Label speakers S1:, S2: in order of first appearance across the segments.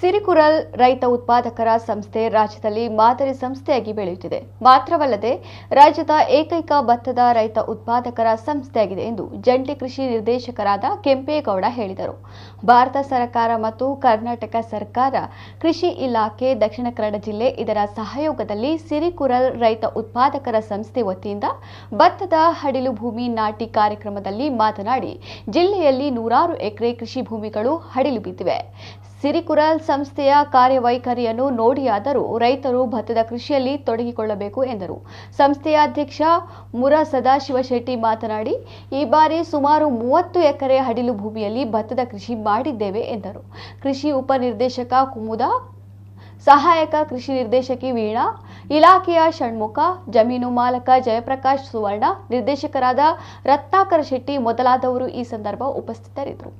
S1: ಸಿರಿಕುರಲ್ ರೈತ ಉತ್ಪಾದಕರ ಸಂಸ್ಥೆ ರಾಜ್ಯದಲ್ಲಿ ಮಾದರಿ ಸಂಸ್ಥೆಯಾಗಿ ಬೆಳೆಯುತ್ತಿದೆ. ಮಾತ್ರವಲ್ಲದೆ, ರಾಜ್ಯದ ಏಕೈಕ ಭತ್ತದ ರೈತ ಉತ್ಪಾದಕರ ಸಂಸ್ಥೆಯಾಗಿದೆ ಎಂದು ಜಂಟಿ ಕೃಷಿ ನಿರ್ದೇಶಕರಾದ ಕೆಂಪೇಗೌಡ ಹೇಳಿದರು. ಭಾರತ ಸರ್ಕಾರ ಮತ್ತು ಕರ್ನಾಟಕ ಸರ್ಕಾರ, ಕೃಷಿ ಇಲಾಖೆ, ದಕ್ಷಿಣ ಕನ್ನಡ ಜಿಲ್ಲೆ ಇದರ ಸಹಯೋಗದಲ್ಲಿ ಸಿರಿಕುರಲ್ ರೈತ ಉತ್ಪಾದಕರ ಸಂಸ್ಥೆ ವತಿಯಿಂದ ಭತ್ತದ ಹಡಿಲು ಭೂಮಿ ನಾಟಿ ಕಾರ್ಯಕ್ರಮದಲ್ಲಿ ಮಾತನಾಡಿ, ಜಿಲ್ಲೆಯಲ್ಲಿ ನೂರಾರು ಎಕರೆ ಕೃಷಿ ಭೂಮಿಗಳು ಹಡಿಲು ಬಿದ್ದಿವೆ. ಸಿರಿಕುರಲ್ ಸಂಸ್ಥೆಯ ಕಾರ್ಯವೈಖರಿಯನ್ನು ನೋಡಿಯಾದರೂ ರೈತರು ಭತ್ತದ ಕೃಷಿಯಲ್ಲಿ ತೊಡಗಿಕೊಳ್ಳಬೇಕು ಎಂದರು. ಸಂಸ್ಥೆಯ ಅಧ್ಯಕ್ಷ ಮುರ ಸದಾಶಿವ ಶೆಟ್ಟಿ ಮಾತನಾಡಿ, ಈ ಬಾರಿ ಸುಮಾರು ಮೂವತ್ತು ಎಕರೆ ಹಡಿಲು ಭೂಮಿಯಲ್ಲಿ ಭತ್ತದ ಕೃಷಿ ಮಾಡಿದ್ದೇವೆ ಎಂದರು. ಕೃಷಿ ಉಪನಿರ್ದೇಶಕ ಕುಮುದ, ಸಹಾಯಕ ಕೃಷಿ ನಿರ್ದೇಶಕಿ ವೀಣಾ, ಇಲಾಖೆಯ ಷಣ್ಮುಖ, ಜಮೀನು ಮಾಲಕ ಜಯಪ್ರಕಾಶ್ ಸುವರ್ಣ, ನಿರ್ದೇಶಕರಾದ ರತ್ನಾಕರ ಶೆಟ್ಟಿ ಮೊದಲಾದವರು ಈ ಸಂದರ್ಭ ಉಪಸ್ಥಿತರಿದ್ದರು.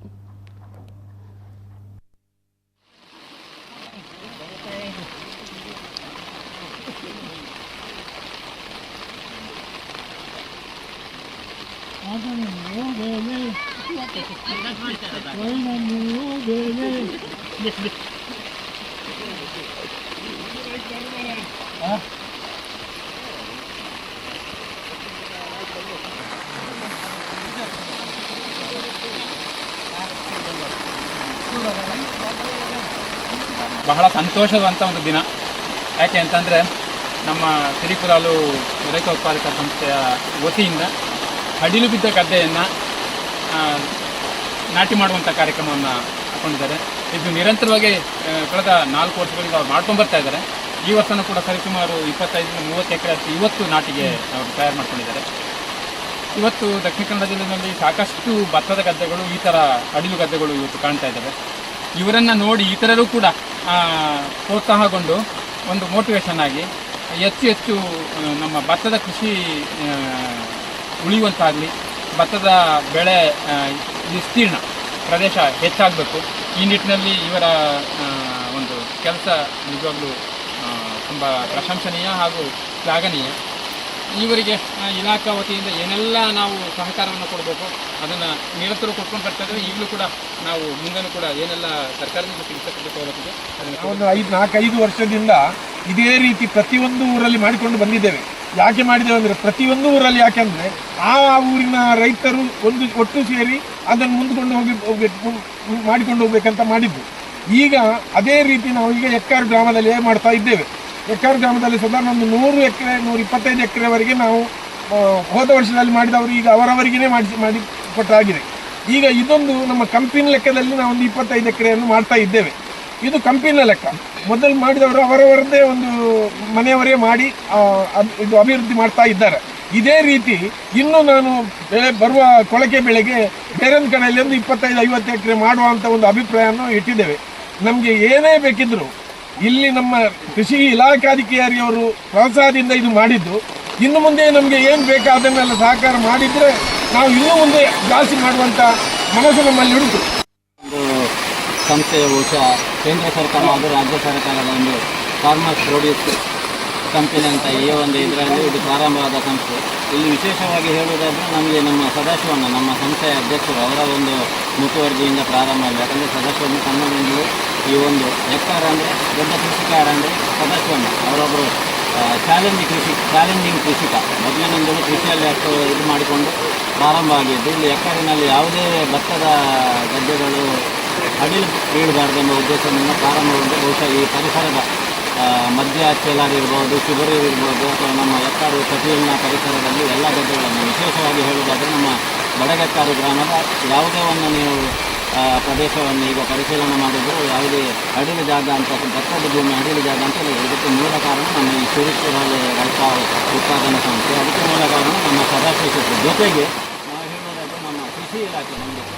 S2: ಬಹಳ ಸಂತೋಷವಂತ ಒಂದು ದಿನ. ಯಾಕೆ ಅಂತಂದರೆ ನಮ್ಮ ಸಿರಿಪುರಾಲು ರೈತ ಉತ್ಪಾದಕ ಸಂಸ್ಥೆಯ ವತಿಯಿಂದ ಹಡಿಲು ಬಿದ್ದ ಗದ್ದೆಯನ್ನು ನಾಟಿ ಮಾಡುವಂಥ ಕಾರ್ಯಕ್ರಮವನ್ನು ಹಾಕೊಂಡಿದ್ದಾರೆ. ಇದು ನಿರಂತರವಾಗಿ ಕಳೆದ ನಾಲ್ಕು ವರ್ಷಗಳಿಂದ ಅವ್ರು ಮಾಡ್ಕೊಂಡು ಬರ್ತಾ ಇದ್ದಾರೆ. ಈ ವರ್ಷನೂ ಕೂಡ ಸರಿಸುಮಾರು ಇಪ್ಪತ್ತೈದರಿಂದ ಮೂವತ್ತು ಎಕರೆ ಅಷ್ಟು ಇವತ್ತು ನಾಟಿಗೆ ಅವರು ತಯಾರು ಮಾಡ್ಕೊಂಡಿದ್ದಾರೆ. ಇವತ್ತು ದಕ್ಷಿಣ ಕನ್ನಡ ಜಿಲ್ಲೆಯಲ್ಲಿ ಸಾಕಷ್ಟು ಭತ್ತದ ಗದ್ದೆಗಳು, ಈ ಥರ ಅಡಿಲು ಗದ್ದೆಗಳು ಇವತ್ತು ಕಾಣ್ತಾ ಇದ್ದಾವೆ. ಇವರನ್ನು ನೋಡಿ ಇತರರು ಕೂಡ ಪ್ರೋತ್ಸಾಹಗೊಂಡು ಒಂದು ಮೋಟಿವೇಶನ್ ಆಗಿ ಹೆಚ್ಚು ಹೆಚ್ಚು ನಮ್ಮ ಭತ್ತದ ಕೃಷಿ ಉಳಿಯುವಂತಾಗಲಿ, ಭತ್ತದ ಬೆಳೆ ವಿಸ್ತೀರ್ಣ ಪ್ರದೇಶ ಹೆಚ್ಚಾಗಬೇಕು. ಈ ನಿಟ್ಟಿನಲ್ಲಿ ಇವರ ಒಂದು ಕೆಲಸ ನಿಜವಾಗ್ಲೂ ತುಂಬ ಪ್ರಶಂಸನೀಯ ಹಾಗೂ ಶ್ಲಾಘನೀಯ. ಇವರಿಗೆ ಇಲಾಖಾ ವತಿಯಿಂದ ಏನೆಲ್ಲ ನಾವು ಸಹಕಾರವನ್ನು ಕೊಡಬೇಕು, ಅದನ್ನು ನಿರಂತರ ಕೊಟ್ಕೊಂಡು ಬರ್ತಾ ಇದ್ದಾರೆ ಈಗಲೂ ಕೂಡ ನಾವು ಮುಂದೆನೂ ಕೂಡ ಏನೆಲ್ಲ ಸರ್ಕಾರದಿಂದ ಸವಲತ್ತಿದೆ ಅದನ್ನು
S3: ಒಂದು ಐದು ನಾಲ್ಕೈದು ವರ್ಷದಿಂದ ಇದೇ ರೀತಿ ಪ್ರತಿಯೊಂದು ಊರಲ್ಲಿ ಮಾಡಿಕೊಂಡು ಬಂದಿದ್ದೇವೆ. ಯಾಕೆ ಮಾಡಿದ್ದೇವೆ ಅಂದರೆ ಪ್ರತಿಯೊಂದು ಊರಲ್ಲಿ ಯಾಕೆಂದರೆ ಆ ಊರಿನ ರೈತರು ಒಂದು ಒಟ್ಟು ಸೇರಿ ಅದನ್ನು ಮುಂದ್ಕೊಂಡು ಹೋಗಿ ಹೋಗ್ಬೇಕು, ಮಾಡಿಕೊಂಡು ಹೋಗ್ಬೇಕಂತ ಮಾಡಿದ್ದು. ಈಗ ಅದೇ ರೀತಿ ನಾವು ಈಗ ಎಕ್ಕಾರು ಗ್ರಾಮದಲ್ಲಿ ಮಾಡ್ತಾ ಇದ್ದೇವೆ? ಎಕ್ಕಾರು ಗ್ರಾಮದಲ್ಲಿ ಸಾಧಾರಣ ಒಂದು ನೂರು ಎಕರೆ, ನೂರು ಇಪ್ಪತ್ತೈದು ಎಕರೆವರೆಗೆ ನಾವು ಹೋದ ವರ್ಷದಲ್ಲಿ ಮಾಡಿದವರು ಈಗ ಅವರವರಿಗೇ ಮಾಡಿಸಿ ಮಾಡಿ ಕೊಟ್ಟಾಗಿದೆ ಈಗ ಇದೊಂದು ನಮ್ಮ ಕಂಪಿನ ಲೆಕ್ಕದಲ್ಲಿ ನಾವು ಒಂದು ಇಪ್ಪತ್ತೈದು ಎಕರೆಯನ್ನು ಮಾಡ್ತಾ ಇದ್ದೇವೆ. ಇದು ಕಂಪನಿಯ ಲೆಕ್ಕ. ಮೊದಲು ಮಾಡಿದವರು ಅವರವರದ್ದೇ ಒಂದು ಮನೆಯವರೇ ಮಾಡಿ ಇದು ಅಭಿವೃದ್ಧಿ ಮಾಡ್ತಾ ಇದ್ದಾರೆ. ಇದೇ ರೀತಿ ಇನ್ನು ನಾನು ಬೆಳೆ ಬರುವ ಕೊಳಕೆ ಬೆಳೆಗೆ ಬೇರೊಂದು ಕಡೆಯಲ್ಲಿ ಒಂದು ಇಪ್ಪತ್ತೈದು, ಐವತ್ತು ಎಕರೆ ಮಾಡುವಂಥ ಒಂದು ಅಭಿಪ್ರಾಯವನ್ನು ಇಟ್ಟಿದ್ದೇವೆ. ನಮಗೆ ಏನೇ ಬೇಕಿದ್ದರೂ ಇಲ್ಲಿ ನಮ್ಮ ಕೃಷಿ ಇಲಾಖಾಧಿಕಾರಿಯವರು ಪ್ರೋತ್ಸಾಹದಿಂದ ಇದು ಮಾಡಿದ್ದು. ಇನ್ನು ಮುಂದೆ ನಮಗೆ ಏನು ಬೇಕಾದನ್ನೆಲ್ಲ ಸಹಕಾರ ಮಾಡಿದರೆ ನಾವು ಇನ್ನೂ ಮುಂದೆ ಜಾಸ್ತಿ ಮಾಡುವಂಥ ಮನಸ್ಸು ನಮ್ಮಲ್ಲಿ ಉಂಟು.
S4: ಸಂಸ್ಥೆಯ ಬಹುಶಃ ಕೇಂದ್ರ ಸರ್ಕಾರ ಹಾಗೂ ರಾಜ್ಯ ಸರ್ಕಾರದ ಒಂದು ಫಾರ್ಮರ್ಸ್ ಪ್ರೊಡ್ಯೂಸ್ ಕಂಪನಿ ಅಂತ ಈ ಒಂದು ಇದರಲ್ಲಿ ಇದು ಪ್ರಾರಂಭವಾದ ಸಂಸ್ಥೆ. ಇಲ್ಲಿ ವಿಶೇಷವಾಗಿ ಹೇಳುವುದಾದರೆ ನಮಗೆ ನಮ್ಮ ಸದಾಶಿವಣ್ಣ ನಮ್ಮ ಸಂಸ್ಥೆಯ ಅಧ್ಯಕ್ಷರು ಅವರ ಒಂದು ಮುತುವರ್ಜಿಯಿಂದ ಪ್ರಾರಂಭ ಆಗಿದೆ. ಯಾಕಂದರೆ ಸದಸ್ಯವನ್ನು ಕನ್ನಡದಿಂದಲೂ ಈ ಒಂದು ಎಕ್ಕಾರ ಅಂದರೆ ದೊಡ್ಡ ಕೃಷಿಕಾರ ಅಂದರೆ ಸದಾಶಿವಣ್ಣ ಅವರೊಬ್ಬರು ಚಾಲೆಂಜಿಂಗ್ ಕೃಷಿ ಚಾಲೆಂಜಿಂಗ್ ಕೃಷಿಕ. ಮೊದಲಿನಿಂದಲೂ ಕೃಷಿಯಲ್ಲಿ ಅಷ್ಟು ಇದು ಮಾಡಿಕೊಂಡು ಪ್ರಾರಂಭ ಆಗಿದ್ದು, ಇಲ್ಲಿ ಎಕ್ಕರಿನಲ್ಲಿ ಯಾವುದೇ ಭತ್ತದ ಗದ್ದೆಗಳು ಅಡಿಲು ಅನ್ನೋ ಉದ್ದೇಶದಿಂದ ಪ್ರಾರಂಭಗೊಂಡು ಬಹುಶಃ ಈ ಪರಿಸರದ ಮಧ್ಯ ಚೇಲಾರ್ ಇರ್ಬೋದು ಇರ್ಬೋದು, ಅಥವಾ ನಮ್ಮ ಎತ್ತಾರು ಕಟೀಲಿನ ಪರಿಸರದಲ್ಲಿ ಎಲ್ಲ ಗದ್ದೆಗಳನ್ನು ವಿಶೇಷವಾಗಿ ಹೇಳುವುದಾದರೆ ನಮ್ಮ ಬಡಗತ್ತಾರು ಗ್ರಾಮದ ಯಾವುದೇ ಒಂದು ನೀವು ಪ್ರದೇಶವನ್ನು ಈಗ ಪರಿಶೀಲನೆ ಮಾಡಿದರೂ ಯಾವುದೇ ಅಡಿಲು ಜಾಗ ಅಂತ ಭತ್ತದ ಭೂಮಿ ಅಡಿಲು ಜಾಗ ಅಂತ. ಇದಕ್ಕೆ ಮೂಲ ಕಾರಣ ನಮ್ಮ ಈ ಸುರಿಪುರಲ್ಲಿ ರೈತ ಉತ್ಪಾದನಾ ಸಂಸ್ಥೆ ಅದಕ್ಕೆ ಮೂಲ ಕಾರಣ ನಮ್ಮ ಶೆಟ್ಟಿ. ಜೊತೆಗೆ ನಾವು ಹೇಳೋದಾದ್ರೆ ನಮ್ಮ ಕೃಷಿ ಇಲಾಖೆ ನಮಗೆ